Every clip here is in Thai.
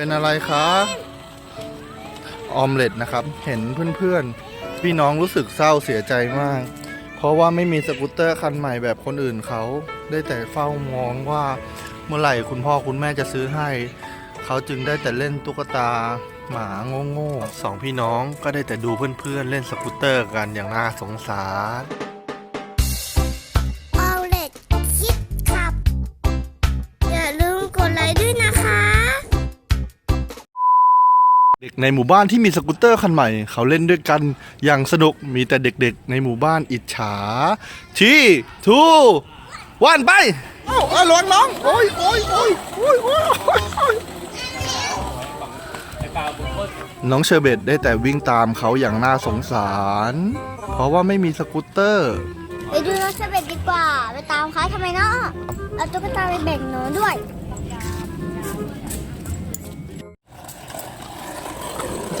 เป็นอะไรคะออมเล็ตนะครับ เห็นเพื่อนๆ พี่น้องรู้สึกเศร้าเสียใจมาก เพราะว่าไม่มีสกูตเตอร์คันใหม่แบบคนอื่นเขา ได้แต่เฝ้ามองว่าเมื่อไหร่คุณพ่อคุณแม่จะซื้อให้ เขาจึงได้แต่เล่นตุ๊กตาหมาโง่ๆสองพี่น้องก็ได้แต่ดูเพื่อนๆ เล่นสกูตเตอร์กันอย่างน่าสงสารเอาเล็ดคิดขับอย่าลืมกดไลค์ด้วยนะ ในหมู่บ้านที่มีสกูตเตอร์คันใหม่ เขาเล่นด้วยกันอย่างสนุกมีแต่เด็กๆ ในหมู่บ้านอิจฉาชี้ทูวันไปเอ้าเอาหลวงน้องโอ้ยโอ้ยโอ้ยโอ้ยโอ้ยโอ้ยโอ้ยน้องเชอร์เบตได้แต่วิ่งตามเขาอย่างน่าสงสาร เพราะว่าไม่มีสกูตเตอร์ ไปดูน้องเชเบตดีกว่า ไปตามเขาทำไมเนาะเอาตุ๊กตาไปแบ่งหนูด้วย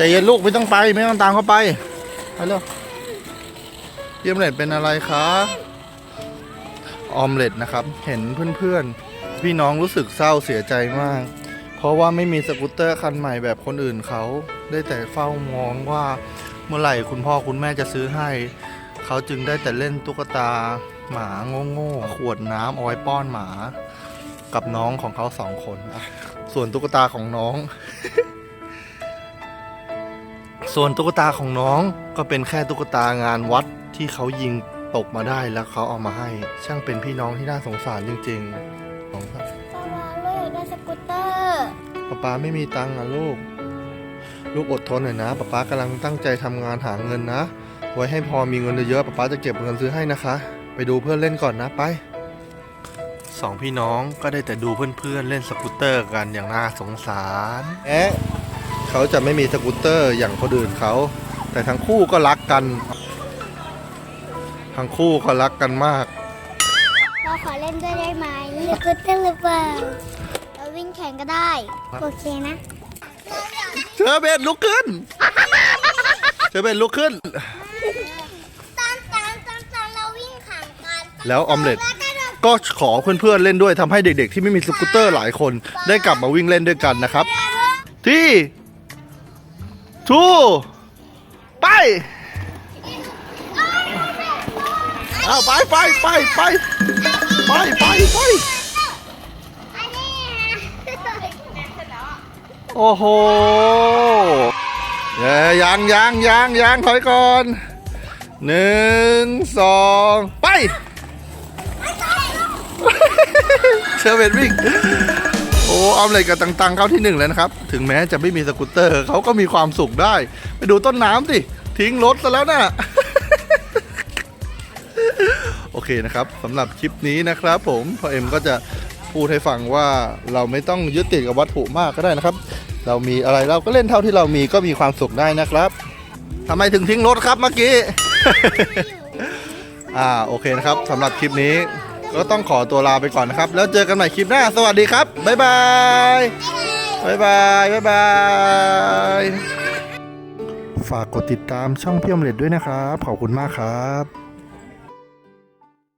ใจเย็นลูกไม่ต้องไปไม่ต้องตามเขาไปไปเร็วเยี่ยมเล็ดเป็นอะไรคะออมเล็ตนะครับ เห็นเพื่อนๆ พี่น้องรู้สึกเศร้าเสียใจมาก เพราะว่าไม่มีสกูตเตอร์คันใหม่แบบคนอื่นเขา ได้แต่เฝ้ามองว่าเมื่อไหร่คุณพ่อคุณแม่จะซื้อให้ เขาจึงได้แต่เล่นตุ๊กตาหมาโง่ๆขวดน้ำเอาไว้ป้อนหมา กับน้องของเขาสองคน ส่วนตุ๊กตาของน้อง ส่วนตุ๊กตาของน้องก็เป็นแค่ตุ๊กตางานวัดที่เขายิงตกมาได้แล้วเขาเอามาให้ ช่างเป็นพี่น้องที่น่าสงสารจริงๆของครับสวาลูกได้สกูตเตอร์ป๊าป๊าไม่มีตังค์นะลูก ลูกอดทนหน่อยนะป๊าป๊ากำลังตั้งใจทำงานหาเงินนะ ไว้ให้พอมีเงินเยอะๆป๊าป๊าจะเก็บเงินซื้อให้นะคะ ไปดูเพื่อนเล่นก่อนนะไปสองพี่น้องก็ได้แต่ดูเพื่อนๆเล่นสกูตเตอร์กันอย่างน่าสงสารแอะ เขาจะไม่มีสกูตเตอร์อย่างคนอื่นเขา แต่ทั้งคู่ก็รักกัน ทั้งคู่ก็รักกันมาก เราขอเล่นด้วยได้ไหมสกูตเตอร์หรือเปล่าเราวิ่งแข่งก็ได้ โอเคนะ เชอเบนลุกขึ้น เชอเบนลุกขึ้น ตอนตอนตอนตอนเราวิ่งแข่งกันแล้วออมเล็ต แล้วก็เราก็ขอเพื่อนๆเล่นด้วยทำให้เด็กๆ ที่ไม่มีสกูตเตอร์หลายคน ได้กลับมาวิ่งเล่นด้วยกันนะครับ ที่ ทูไปเอาไปไปไปไปไปไปไปโอ้โหเยยังยังยังยังถอยก่อนหนึ่งสองไปเชอร์เบนวิ่ง อ้อมเลยกับตังๆเข้าที่หนึ่งแล้วนะครับ ถึงแม้จะไม่มีสกูตเตอร์เขาก็มีความสุขได้ ไปดูต้นน้ำสิ ทิ้งรถซะแล้วนะ่ะโอเคนะครับสำหรับคลิปนี้นะครับผมพ่อเอ็มก็จะพูดให้ฟังว่าเราไม่ต้องยึดติดกับวัตถุมากก็ได้นะครับ เรามีอะไรเราก็เล่นเท่าที่เรามีก็มีความสุขได้นะครับทำไมถึงทิ้งรถครับเมื่อกี้ อ่าโอเคนะครับสำหรับคลิปนี้ ก็ต้องขอตัวลาไปก่อนนะครับ แล้วเจอกันใหม่คลิปหน้า สวัสดีครับ บ๊ายบาย บ๊ายบาย บ๊ายบาย ฝากกดติดตามช่องพี่อมเล็ดด้วยนะครับ ขอบคุณมากครับ